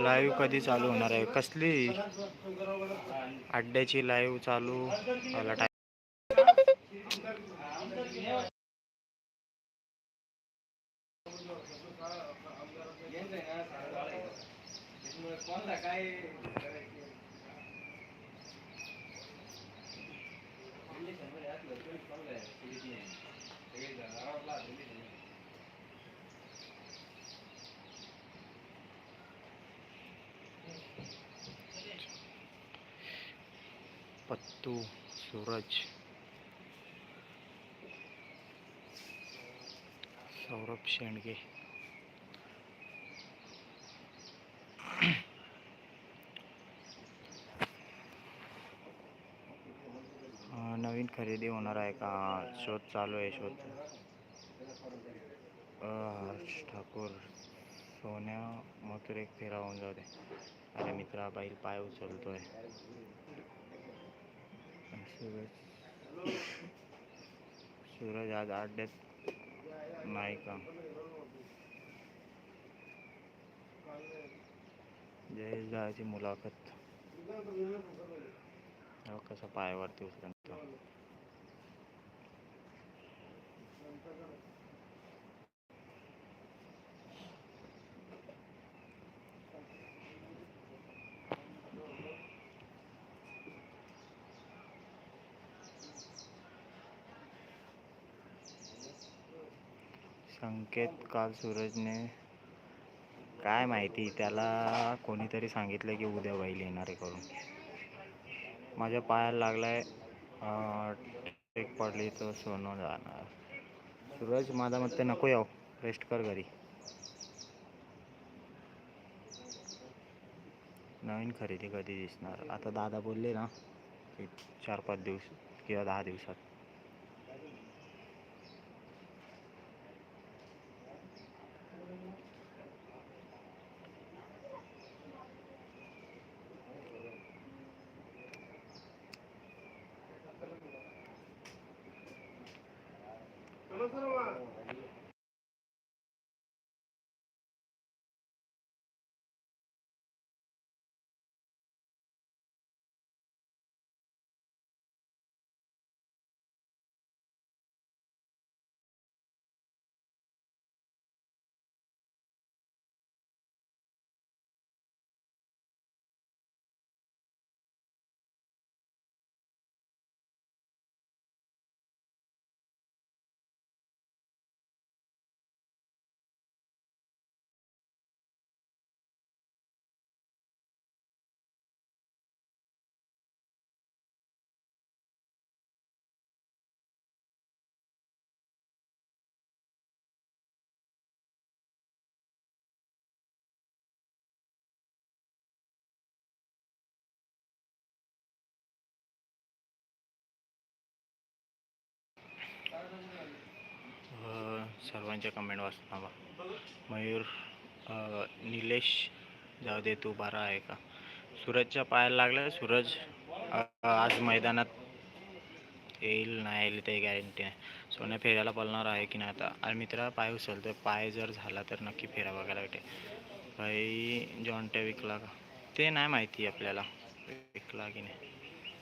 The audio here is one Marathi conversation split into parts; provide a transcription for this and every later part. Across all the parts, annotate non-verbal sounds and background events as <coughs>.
लाईव्ह कधी चालू होणार आहे कसली अड्ड्याची लाईव्ह चालू मला पत्तू सूरज. सौरभ शेंडगे. नवीन खरेदी होणार आहे का? शोध चालू आहे शोध. हर्ष ठाकूर सोन्या मथुर एक फेरा होऊन जाऊ दे. अरे मित्रा बैल पाय उचलतोय. सूरज सूरज आज आड्यात नाही का जयेश दादाची मुलाखत. हो कसं पायावरती उचलतो संकेत काल सूरजने काय माहिती त्याला कोणीतरी सांगितलं की उद्या बैल येणार आहे करून. माझ्या पायाला लागलाय टेक पडली तर सोनं जाणार. सूरज माझा मत नको याव रेस्ट कर घरी. नवीन खरेदी कधी दिसणार? आता दादा बोलले ना चार पाच दिवस किंवा दहा दिवसात. सर्वांच्या कमेंट वाचत मयूर निलेश जाऊ दे तू बरा आहे का? सूरजच्या पायाला लागलं सूरज आज मैदानात येईल नाही येईल ते गॅरंटी नाही सोन्या फेरायला पळणार आहे की नाही आता? आणि मित्रा पाय उचलतो पाय जर झाला तर नक्की फेरा बघायला भेटेल. भाई जॉन्ट्या विकला का? ते नाही माहिती आपल्याला. विकला की नाही?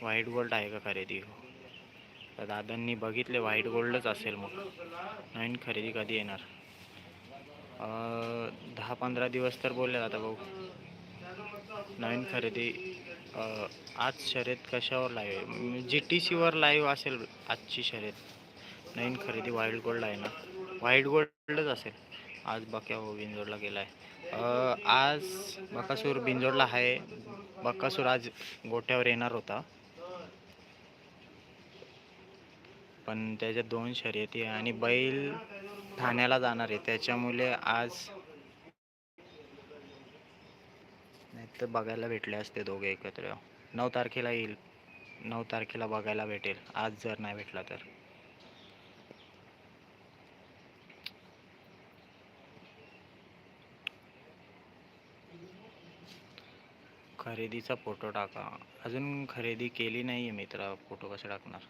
व्हाईट गोल्ड आहे का खरेदी? तर दादांनी बघितले व्हाईट गोल्डच असेल मग. नवीन खरेदी कधी येणार? दहा पंधरा दिवस तर बोलले आता भाऊ. नवीन खरेदी आज शर्यत कशावर लाईव्ह जी टी सीवर लाईव्ह असेल आजची शर्यत. नवीन खरेदी व्हाईट गोल्ड आहे ना. व्हाईट गोल्डच असेल. आज बक्या हो बिंजोडला गेला आहे आज बकासूर बिंजोडला आहे. बकासूर आज गोठ्यावर येणार होता. पण त्याच्यात दोन शर्यती आहे आणि बैल ठाण्याला जाणार आहे. त्याच्यामुळे आज नाही तर बघायला भेटले असते दोघे एकत्र. नऊ तारखेला येईल. नऊ तारखेला बघायला भेटेल. आज जर नाही भेटला तर. खरेदीचा फोटो टाका. अजून खरेदी केली नाही आहे मित्र. फोटो कसे टाकणार?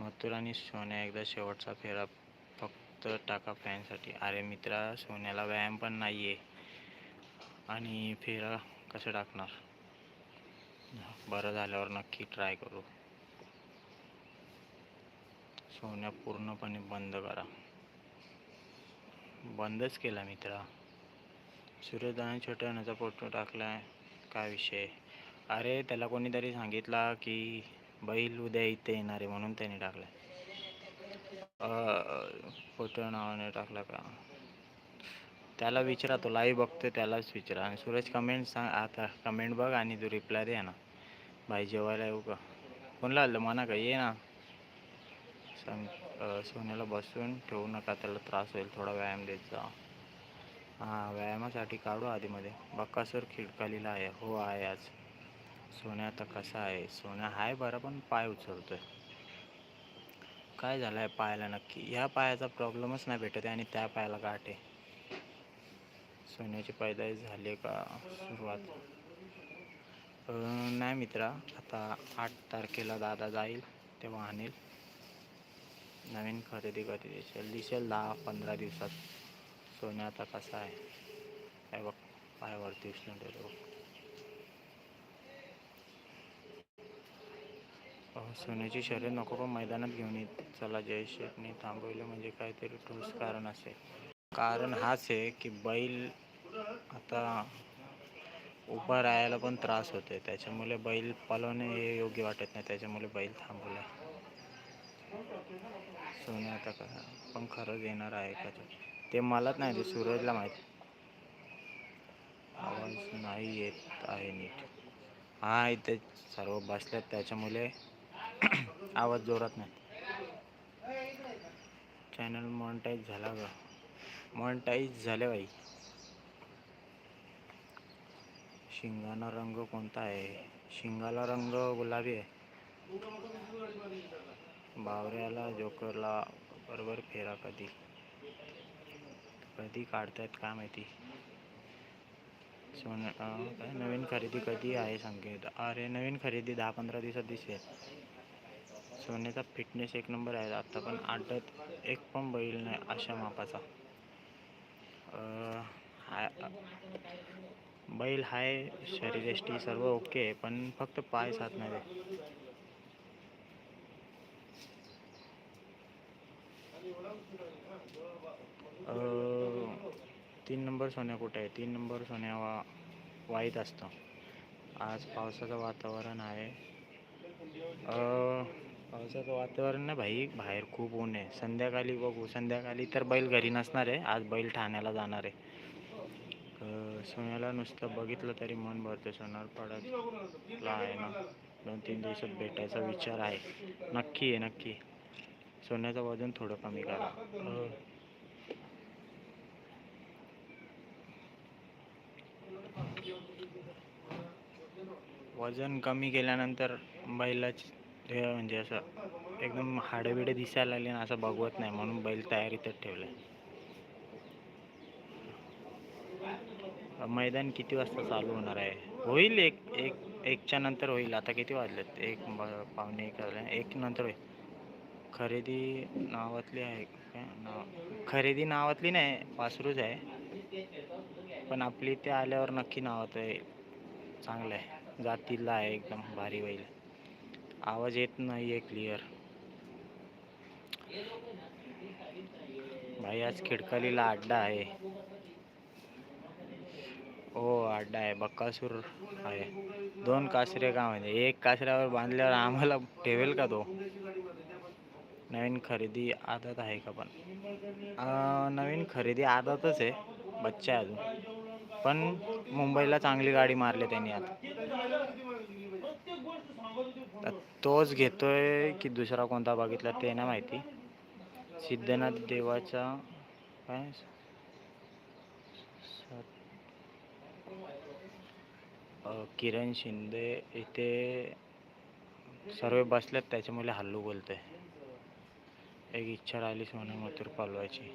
मथुर आणि सोन्या एकदा शेवटचा फेरा फक्त टाका फॅनसाठी. अरे मित्रा सोन्याला व्यायाम पण नाही आहे आणि फेरा कसं टाकणार? बरं झाल्यावर नक्की ट्राय करू. सोन्या पूर्णपणे बंद करा. बंदच केला मित्रा. सूर्यदान छोट्यानाचा फोटो टाकलाय. काय विषय? अरे त्याला कोणीतरी सांगितला की बैल उद्या इथे येणार आहे म्हणून त्याने टाकलाय. फोटो नावाने टाकला का? त्याला विचारा तो लाईव्ह बघतो त्यालाच विचारा. आणि सूरज कमेंट सांग आता कमेंट बघ आणि तू रिप्लाय दे ना. भाई जेवायला येऊ का? कोणला आलं म्हणा का? ये ना. सांग सोन्याला बसून ठेवू नका त्याला त्रास होईल थोडा व्यायाम देत जा. हां व्यायामासाठी काढू आधीमध्ये. बक्कासूर खिडकालीला आहे हो आहे आज. सोन्या आता कसा आहे? सोन्या आहे बरं पण पाय उचलतोय. काय झालं आहे पायाला नक्की? ह्या पायाचा प्रॉब्लेमच नाही भेटत आहे आणि त्या पायाला गाठ आहे. सोन्याची पैदाईश झाली आहे का? सुरुवात. नाही मित्रा आता आठ तारखेला दादा जाईल तेव्हा आणेल. नवीन खरेदी कधी दिसेल. दिसेल दहा पंधरा दिवसात. सोन्या आता कसा आहे? काय बघ पायावरती उचलून ठेवतो बघ. अहो, सोन्याची शर्यत नको पण मैदानात घेऊन येत चला जय थांबवलं म्हणजे काहीतरी ठोस कारण असेल. कारण हाच आहे की बैल आता उभा राहायला पण त्रास होते त्याच्यामुळे बैल पलवणे हे योग्य वाटत नाही. त्याच्यामुळे बैल थांबवला सोने आता का पण खरंच येणार आहे का तो? ते मलाच नाही ते सूरजला माहिती. आवाज नाही येत आहे नीट. हा इथे सर्व बसल्यात त्याच्यामुळे <coughs> आवाज जोरात नाही. चॅनल मॉनिटाईज झाला का मॉनिटाईज झाले बाई. शिंगाना रंग कोणता आहे? शिंगाला रंग गुलाबी आहे. बावऱ्याला जोकरला बरोबर फेरा कधी? कधी काढतायत काय माहिती? सोन काय नवीन खरेदी कधी आहे संकेत अरे नवीन खरेदी दहा पंधरा दिवसात दिसेल. सोन्याचा फिटनेस एक नंबर आहे. आता पण आटत एक पण बैल नाही अशा मापाचा. अं, हाय बैल हाय शरीरयष्टी सर्व ओके आहे पण फक्त पाय साथ नाही अं, तीन नंबर सोन्या कुठे आहे? तीन नंबर सोन्या वा वाईट असतं. आज पावसाचं वातावरण आहे. अं, पावसाचं वातावरण ना भाई बाहेर खूप ऊन आहे. संध्याकाळी बघू संध्याकाळी तर बैल घरी नसणार आहे आज बैल ठाण्याला जाणार आहे. सोन्याला नुसतं बघितलं तरी मन भरतं सोनार पडत आहे ना. दोन तीन दिवसात भेटायचा विचार आहे. नक्की आहे नक्की सोन्याचं वजन थोडं कमी करा. वजन कमी केल्यानंतर बैलाची हे म्हणजे असं एकदम हाडेबिडे दिसायला लागले ना असं बघवत नाही म्हणून बैल तयारीतच ठेवलं. मैदान किती वाजता चालू होणार आहे? होईल एक एक एकच्या नंतर होईल. आता किती वाजलेत? एक ब- एक एक नंतर होईल. खरेदी नावातली आहे काय? नाव खरेदी नावातली नाही वासरूच आहे. पण आपली इथे आल्यावर नक्की नावात आहे चांगलं आहे. जातीला आहे एकदम भारी बैल. आवाज येत नाही आहे क्लिअर भाई आज खिडकालीला अड्डा आहे. हो अड्डा आहे. बक्कासूर आहे. दोन कासरे का म्हणजे एक कासऱ्यावर बांधल्यावर आम्हाला ठेवेल का तो? नवीन खरेदी आदत आहे का पण? नवीन खरेदी आदतच आहे. बच्चा आहे अजून. पण मुंबईला चांगली गाडी मारली त्यांनी आता तर तोच घेतोय की दुसरा कोणता बघितला ते ना माहिती. सिद्धनाथ देवाचा काय? किरण शिंदे इथे सर्व बसल्यात त्याच्यामुळे हल्लू बोलतोय. एक इच्छा राहिली म्हणून मथुर पालवायची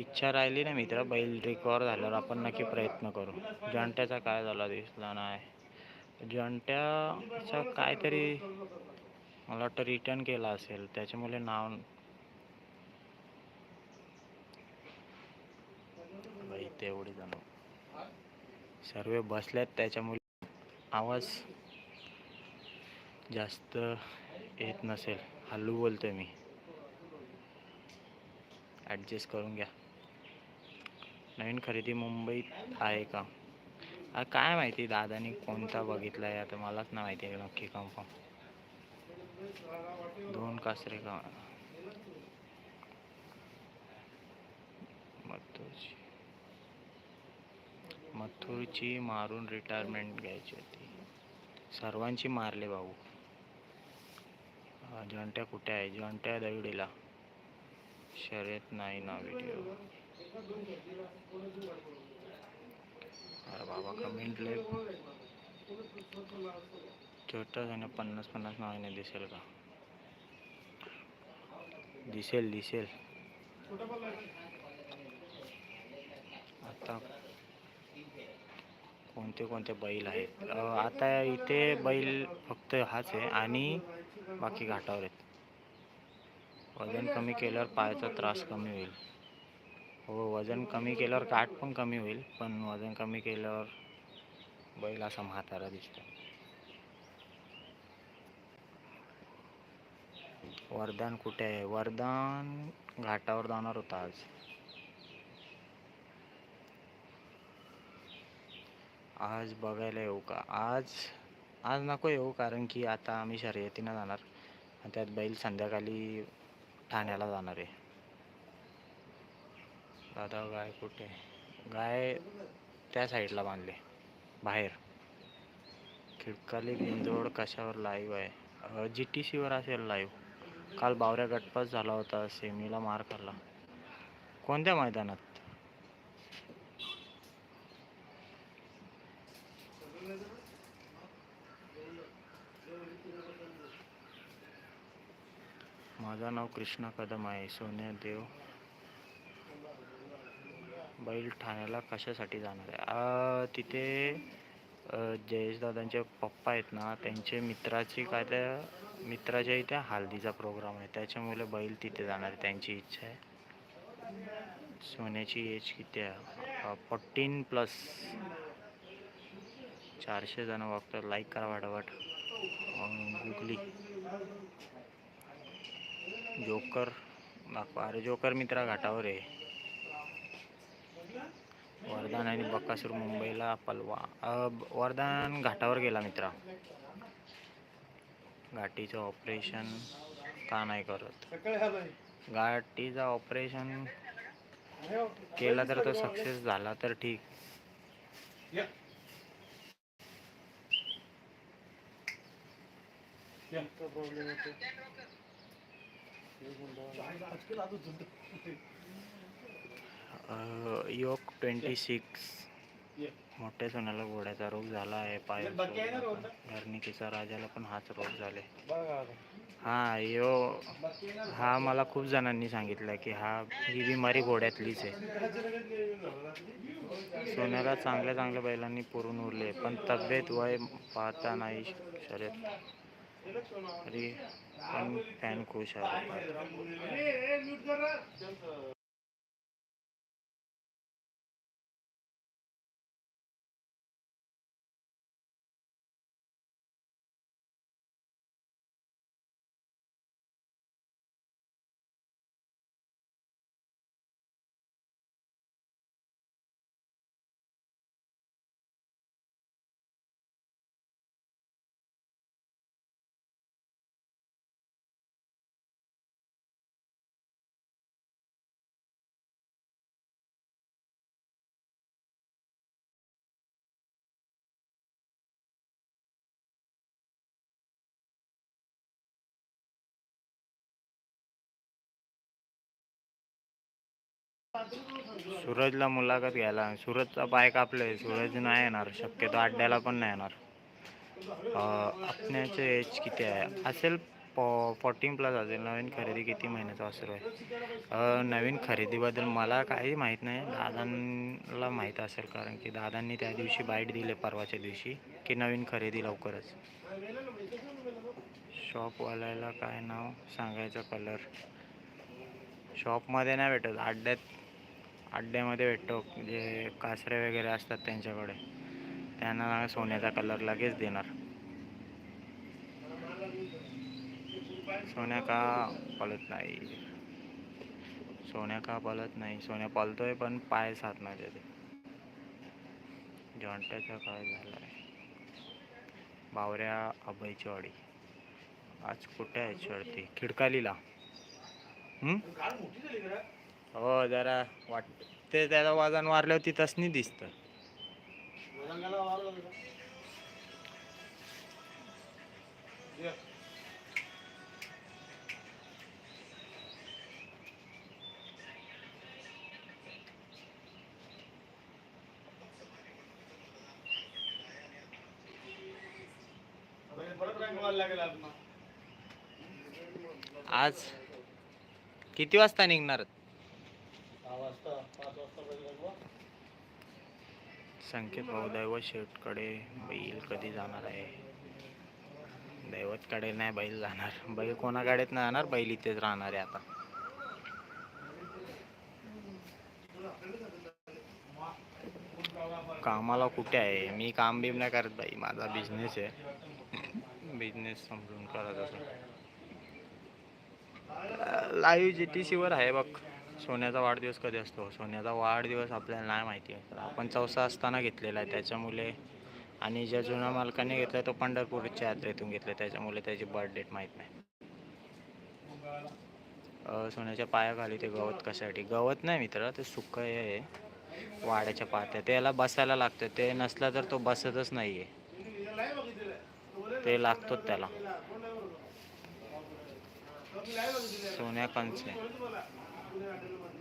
इच्छा राहिली ना मित्र बैल रिकवर झाल्यावर आपण नक्की प्रयत्न करू. जंट्याचा काय झाला दिसला नाही. जंट्याचा काहीतरी मला वाटतं रिटर्न केला असेल. त्याच्यामुळे नाव तेवढे जण. सर्व बसल्यात त्याच्यामुळे आवाज जास्त येत नसेल. हल्लू बोलतोय मी. ॲडजस्ट करून घ्या. नवीन खरेदी मुंबईत आहे का? काय माहिती दादानी कोणता बघितला आहे आता मलाच ना माहिती आहे नक्की कन्फर्म दोन कासरे का मथुरची मथुरची मारून रिटायरमेंट घ्यायची होती. सर्वांची मारले भाऊ. जंट्या कुठे आहे? जंट्या दविडीला शर्यत नाही ना व्हिडिओ अरे बाबा कमेंट लय. छोटा झालं पन्नास पन्नास नावाने दिसेल का? दिसेल दिसेल. आता कोणते कोणते बैल आहेत? आता इथे बैल फक्त हाच आहे आणि बाकी घाटावर आहेत. वजन कमी केल्यावर पायाचा त्रास कमी होईल. हो वजन कमी केल्यावर काठ पण कमी होईल पण वजन कमी केल्यावर बैल असा म्हातारा दिसतो. वरदान कुठे आहे? वरदान घाटावर जाणार होता आज. आज बघायला येऊ का? आज आज नको येऊ कारण की आता आम्ही शर्यतीनं जाणार. आणि त्यात बैल संध्याकाळी ठाण्याला जाणार आहे. दादा गाय कुठे? आहे? गाय त्या साईडला बांधले बाहेर. खिडकाली बिंदोड कशावर लाईव्ह आहे? जी टी सीवर असेल लाईव्ह काल बावऱ्या गटपास झाला होता सेमीला मार खाल्ला. कोणत्या मैदानात? माझं नाव कृष्णा कदम आहे सोन्या देव. बैल ठाण्याला कशासाठी जाणार आहे? तिथे जयेशदादांचे पप्पा आहेत ना त्यांचे मित्राची काय त्या मित्राच्या इथे हल्दीचा प्रोग्राम आहे. त्याच्यामुळे बैल तिथे जाणार आहे त्यांची इच्छा आहे. सोन्याची एज किती आहे? फोर्टीन प्लस चारशे जण बघतात लाईक करा वाटावाट गुगली जोकर दाखवा. अरे जोकर मित्रा घाटावर आहे. वरदान आणि बक्कासूर मुंबईला पलवा. अ, वरदान घाटावर गेला मित्रा. घाटीचं ऑपरेशन का नाही करत? घाटीचं ऑपरेशन केला तर तो सक्सेस झाला तर ठीक. योक ट्वेंटी सिक्स मोठ्या सोन्याला घोड्याचा रोग झाला आहे पाय घरणिकीचा राजाला पण हाच रोग झाले. हा यो हा मला खूप जणांनी सांगितलं की हा ही बिमारी घोड्यातलीच आहे. सोन्याला चांगल्या चांगल्या बैलांनी पुरून उरले पण तब्येत वय पाहता नाही शर्यत तरी पण फॅन खुश आहे. सूरजला मुलाखत घ्यायला. सूरजचा पाय कापले सूरज नाही येणार. शक्यतो अड्ड्याला पण नाही येणार. आपण्याचे एज किती आहे? असेल फोर्टीन प्लस असेल. नवीन खरेदी किती महिन्याचा वासरू आहे? नवीन खरेदीबद्दल मला काही माहीत नाही. दादांना माहीत असेल कारण की दादांनी त्या दिवशी बाईट दिले परवाच्या दिवशी की नवीन खरेदी लवकरच. शॉपवाल्याला काय नाव? सांगायचं कलर शॉपमध्ये नाही भेटत. अड्ड्यात अड्ड्यामध्ये भेटतो जे कासरे वगैरे असतात त्यांच्याकडे. त्यांना सोन्याचा कलर लगेच देणार. सोन्या का पळत नाही? सोन्या का पळत नाही? सोन्या पळतोय पण पाय साथ नाही त्याचे जॉन्ट्याचा काय आहे बावऱ्या अभयची वाडी. आज कुठे आहे शर्ती खिडकालीला. हम्म? हो जरा वाटते. त्याला वजन वारल्यावर ती तसनी दिसतं. आज किती वाजता निघणार? संकेत भाऊ दैवत शेटकडे बैल कधी जाणार आहे? दैवतकडे नाही बैल जाणार. बैल कोणाकडेच नाही जाणार बैल इथेच राहणार आहे आता. कामाला कुठे आहे? मी काम बीम नाही करत बाई माझा बिझनेस आहे. बिझनेस समजून करत असं लाईव्ह जी टी सीवर आहे बघ. सोन्याचा वाढदिवस कधी असतो? सोन्याचा वाढदिवस आपल्याला नाही माहिती आहे. तर आपण चौसा असताना घेतलेला आहे. त्याच्यामुळे आणि ज्या जुन्या मालकाने घेतला तो पंढरपूरच्या यात्रेतून घेतला त्याच्यामुळे त्याची बर्थ डेट माहीत नाही. सोन्याच्या पायाखाली ते गवत कशासाठी? गवत नाही मित्र ते सुकं हे आहे. वाड्याच्या पात्या त्याला बसायला लागतं. ते नसलं तर तो बसतच नाही आहे ते लागतोच त्याला. सोन्या कंचे ಅಟೆಂಡ್ ಮಾಡ್ತಾರೆ